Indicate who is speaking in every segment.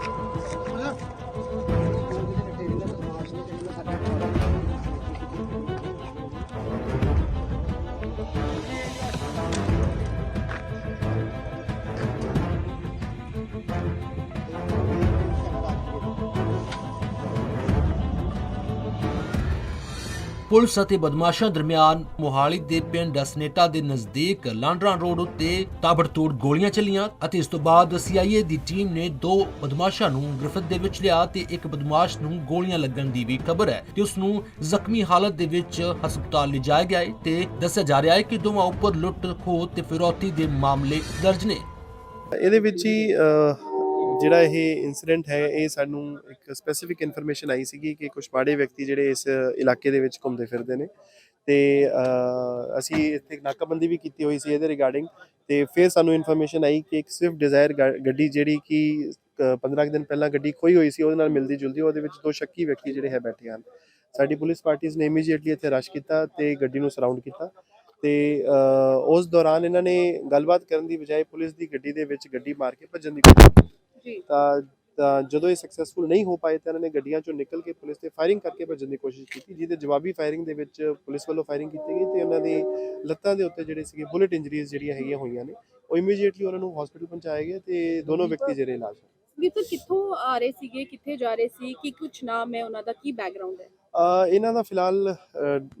Speaker 1: Hadi. Police ਅਤੇ ਬਦਮਾਸ਼ਾਂ ਦਰਮਿਆਨ ਮੋਹਾਲੀ ਦੇ ਪਿੰਡ ਅਸਨੇਟਾ ਦੇ ਨਜ਼ਦੀਕ ਲਾਂਡਰਾਂ ਰੋਡ ਉੱਤੇ ਤਾਬੜਤੋੜ ਗੋਲੀਆਂ ਚੱਲੀਆਂ ਅਤੇ ਇਸ ਤੋਂ ਬਾਅਦ ਸੀਆਈਏ ਦੀ ਟੀਮ ਨੇ ਦੋ ਬਦਮਾਸ਼ਾਂ ਨੂੰ ਗ੍ਰਿਫਤ ਦੇ ਵਿੱਚ ਲਿਆ ਤੇ ਇੱਕ ਬਦਮਾਸ਼ ਨੂੰ ਗੋਲੀਆਂ ਲੱਗਣ ਦੀ ਵੀ ਖਬਰ ਹੈ ਤੇ ਉਸ ਨੂੰ ਜ਼ਖਮੀ ਹਾਲਤ ਦੇ ਵਿੱਚ ਹਸਪਤਾਲ ਲਿਜਾਇਆ ਗਿਆ ਹੈ ਤੇ ਦੱਸਿਆ ਜਾ ਰਿਹਾ ਹੈ ਕਿ ਦੋਵਾਂ ਉੱਪਰ ਲੁੱਟ ਖੋਹ ਤੇ ਫਿਰੌਤੀ ਦੇ ਮਾਮਲੇ ਦਰਜ ਨੇ।
Speaker 2: ਇਹਦੇ ਵਿੱਚ ਹੀ ਜਿਹੜਾ ਇਹ ਇਨਸੀਡੈਂਟ ਹੈ ਇਹ ਸਾਨੂੰ ਇੱਕ ਸਪੈਸੀਫਿਕ ਇਨਫੋਰਮੇਸ਼ਨ ਆਈ ਸੀਗੀ ਕਿ ਕੁਝ ਮਾੜੇ ਵਿਅਕਤੀ ਜਿਹੜੇ ਇਸ ਇਲਾਕੇ ਦੇ ਵਿੱਚ ਘੁੰਮਦੇ ਫਿਰਦੇ ਨੇ। ਤੇ ਅਸੀਂ ਇੱਥੇ ਇੱਕ ਨਾਕਾਬੰਦੀ ਵੀ ਕੀਤੀ ਹੋਈ ਸੀ ਇਹਦੇ ਰਿਗਾਰਡਿੰਗ ਤੇ ਫਿਰ ਸਾਨੂੰ ਇਨਫੋਰਮੇਸ਼ਨ ਆਈ ਕਿ ਇੱਕ ਸਵਿਫਟ ਡਿਜ਼ਾਇਰ ਗੱਡੀ ਜਿਹੜੀ ਕਿ ਅਹ, 15 ਕੁ ਦਿਨ ਪਹਿਲਾਂ ਗੱਡੀ ਖੋਈ ਹੋਈ ਸੀ ਉਹਦੇ ਨਾਲ ਮਿਲਦੀ ਜੁਲਦੀ ਉਹਦੇ ਵਿੱਚ ਦੋ ਸ਼ੱਕੀ ਵਿਅਕਤੀ ਜਿਹੜੇ ਹੈ ਬੈਠੇ ਹਨ। ਸਾਡੀ ਪੁਲਿਸ ਪਾਰਟੀਆਂ ਨੇ ਇਮੀਡੀਏਟਲੀ ਇੱਥੇ ਰਸ਼ ਕੀਤਾ ਤੇ ਗੱਡੀ ਨੂੰ ਸਰਾਊਂਡ ਕੀਤਾ। ਤੇ ਉਸ ਦੌਰਾਨ ਇਹਨਾਂ ਨੇ ਗੱਲਬਾਤ ਕਰਨ ਦੀ ਬਜਾਏ ਪੁਲਿਸ ਦੀ ਗੱਡੀ ਦੇ ਵਿੱਚ ਗੱਡੀ ਮਾਰ ਕੇ ਭੱਜਣ ਦੀ ਕੋਸ਼ਿਸ਼ ਕੀਤੀ। ਤਾਂ ਤਾਂ ਜਦੋਂ ਇਹ ਸਕਸੈਸਫੁਲ ਨਹੀਂ ਹੋ ਪਾਏ ਤਾਂ ਇਹਨਾਂ ਨੇ ਗੱਡੀਆਂ ਚੋਂ ਨਿਕਲ ਕੇ ਪੁਲਿਸ ਤੇ ਫਾਇਰਿੰਗ ਕਰਕੇ ਭੱਜਣ ਦੀ ਕੋਸ਼ਿਸ਼ ਕੀਤੀ ਜਿਹਦੇ ਜਵਾਬੀ ਫਾਇਰਿੰਗ ਦੇ ਵਿੱਚ ਪੁਲਿਸ ਵੱਲੋਂ ਫਾਇਰਿੰਗ ਕੀਤੀ ਗਈ ਤੇ ਉਹਨਾਂ ਦੀ ਲੱਤਾਂ ਦੇ ਉੱਤੇ ਜਿਹੜੇ ਸੀਗੇ ਬੁਲੇਟ ਇੰਜਰੀਜ਼ ਜਿਹੜੀਆਂ ਹੈਗੀਆਂ ਹੋਈਆਂ ਨੇ ਉਹ ਇਮੀਡੀਏਟਲੀ ਉਹਨਾਂ ਨੂੰ ਹਸਪੀਟਲ ਪਹੁੰਚਾਏ ਗਏ ਤੇ ਦੋਨੋਂ ਵਿਅਕਤੀ ਜਿਹੜੇ ਇਲਾਜ ਹੈ
Speaker 3: ਸਰ ਕਿੱਥੋਂ ਆ ਰਹੇ ਸੀਗੇ ਕਿੱਥੇ ਜਾ ਰਹੇ ਸੀ ਕੀ ਕੁਝ ਨਾਮ ਹੈ ਉਹਨਾਂ ਦਾ ਕੀ ਬੈਕਗ੍ਰਾਉਂਡ ਹੈ?
Speaker 2: ਇਹਨਾਂ ਦਾ ਫਿਲਹਾਲ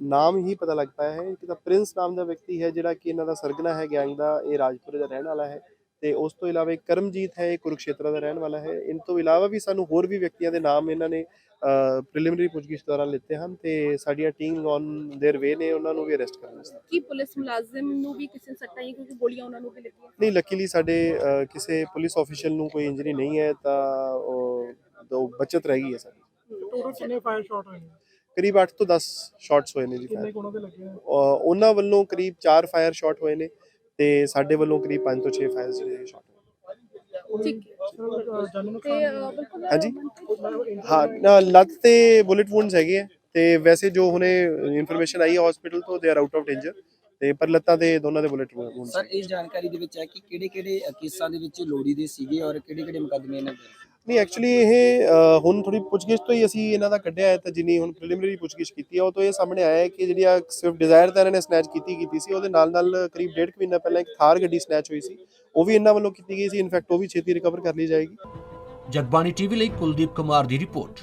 Speaker 2: ਨਾਮ ਹੀ ਪਤਾ ਲੱਗ ਪਾਇਆ ਹੈ। ਇੱਕ ਤਾਂ ਪ੍ਰਿੰਸ ਨਾਮ ਦਾ ਵਿਅਕਤੀ ਹੈ ਜਿਹੜਾ ਕਿ ਇਹਨਾਂ ਦਾ ਸਰਗਨਾ ਹੈ ਗੈਂਗ ਦਾ ਇਹ ਰਾਜਪੁਰੇ ਦਾ ਰਹਿਣ ਵਾਲਾ ਹੈ। ਤੇ ਉਸ ਤੋਂ ਇਲਾਵਾ ਇੱਕ ਕਰਮਜੀਤ ਹੈ ਇਹ ਕੁਰੂਕਸ਼ੇਤਰ ਦਾ ਰਹਿਣ ਵਾਲਾ ਹੈ ਇਨ ਤੋਂ ਇਲਾਵਾ ਵੀ ਸਾਨੂੰ ਹੋਰ ਵੀ ਵਿਅਕਤੀਆਂ ਦੇ ਨਾਮ ਇਹਨਾਂ ਨੇ ਪ੍ਰੀਲਿਮਿਨਰੀ ਪੁੱਛਗਿੱਛ ਦੌਰਾਨ ਲਿੱਤੇ ਹਨ ਤੇ ਸਾਡੀਆਂ ਟੀਮ ਔਨ देयर ਵੇ ਨੇ ਉਹਨਾਂ ਨੂੰ ਵੀ ਅਰੈਸਟ ਕਰਨ ਵਾਸਤੇ
Speaker 3: ਕੀ ਪੁਲਿਸ ਮੁਲਾਜ਼ਮ ਨੂੰ ਵੀ ਕਿਸੇ ਨੇ ਸੱਟਾਂ ਆਈਆਂ ਕਿਉਂਕਿ ਗੋਲੀਆਂ ਉਹਨਾਂ ਨੂੰ ਵੀ ਲੱਗੀਆਂ
Speaker 2: ਨਹੀਂ ਲੱਕੀਲੀ ਸਾਡੇ ਅਹ, ਕਿਸੇ ਪੁਲਿਸ ਆਫੀਸ਼ੀਅਲ ਨੂੰ ਕੋਈ ਇੰਜਰੀ ਨਹੀਂ ਹੈ ਤਾਂ ਉਹ ਦੋ ਬਚਤ ਰਹਿ ਗਈ ਹੈ ਸਾਡੀ
Speaker 4: ਟੋਟਲ ਕਿੰਨੇ ਫਾਇਰ ਸ਼ਾਟ ਹੋਏ ਨੇ
Speaker 2: ਕਰੀਬ 8 ਤੋਂ 10 ਸ਼ਾਟਸ ਹੋਏ ਨੇ ਜੀ
Speaker 4: ਕਿੰਨੇ
Speaker 2: fire।
Speaker 4: ਕੋਣਾਂ ਦੇ ਲੱਗੇ ਨੇ
Speaker 2: ਅਹ ਉਹਨਾਂ ਵੱਲੋਂ ਕਰੀਬ 4 ਫਾਇਰ ਸ਼ਾਟ ਹੋਏ ਨੇ ਤੇ ਸਾਡੇ ਵੱਲੋਂ ਕਰੀਬ 5 ਤੋਂ 6 ਫਾਇਰ ਜਿਹੜੇ ਸ਼ਾਟ ਹੋਏ।
Speaker 3: ਠੀਕ ਤੇ
Speaker 4: ਨੁਕਸਾਨ
Speaker 3: ਅਹ, ਬਿਲਕੁਲ
Speaker 2: ਹਾਂਜੀ। ਹਾਂ ਲੱਤ ਤੇ ਬੁਲੇਟ ਵੂਨਸ ਹੈਗੇ ਆ ਤੇ ਵੈਸੇ ਜੋ ਹੁਣੇ ਇਨਫੋਰਮੇਸ਼ਨ ਆਈ ਹੈ ਹਸਪੀਟਲ ਤੋਂ they are out of danger ਤੇ ਪਰ ਲੱਤਾਂ ਤੇ ਦੋਨਾਂ ਦੇ ਬੁਲੇਟ ਵੂਨਸ
Speaker 5: ਸਰ ਇਸ ਜਾਣਕਾਰੀ ਦੇ ਵਿੱਚ ਹੈ ਕਿ ਕਿਹੜੇ ਕਿਹੜੇ ਕੇਸਾਂ ਦੇ ਵਿੱਚ ਲੋੜੀ ਦੇ ਸੀਗੇ ਔਰ ਕਿਹੜੇ ਕਿਹੜੇ ਮੁਕੱਦਮੇ ਇਹਨਾਂ ਦੇ?
Speaker 2: ਨਹੀਂ ਐਕਚੁਅਲੀ ਇਹ ਹੁਣ ਥੋੜੀ ਪੁੱਛਗਿੱਛ ਤੋਂ ਹੀ ਅਸੀਂ ਇਹਨਾਂ ਦਾ ਕੱਢਿਆ ਹੈ, ਤਾਂ ਜਿੰਨੀ ਹੁਣ ਪ੍ਰੀਲਿਮਿਨਰੀ ਪੁੱਛਗਿੱਛ ਕੀਤੀ ਹੈ, ਉਹ ਤੋਂ ਇਹ ਸਾਹਮਣੇ ਆਇਆ ਹੈ ਕਿ ਜਿਹੜੀ ਆ ਸਵਿਫਟ ਡਿਜ਼ਾਇਰ ਤਾਂ ਇਹਨਾਂ ਨੇ ਸਨੈਚ ਕੀਤੀ ਕੀਤੀ ਸੀ, ਉਹਦੇ ਨਾਲ ਨਾਲ ਕਰੀਬ ਡੇਢ ਕੁ ਮਹੀਨਾ ਪਹਿਲਾਂ ਇੱਕ ਥਾਰ ਗੱਡੀ ਸਨੈਚ ਹੋਈ ਸੀ, ਉਹ ਵੀ ਇਹਨਾਂ ਵੱਲੋਂ ਕੀਤੀ ਗਈ ਸੀ ਇਨਫੈਕਟ ਉਹ ਵੀ ਛੇਤੀ ਰਿਕਵਰ ਕਰ ਲਈ ਜਾਏਗੀ।
Speaker 1: ਜਗਬਾਣੀ ਟੀਵੀ ਲਈ ਕੁਲਦੀਪ ਕੁਮਾਰ ਦੀ ਰਿਪੋਰਟ।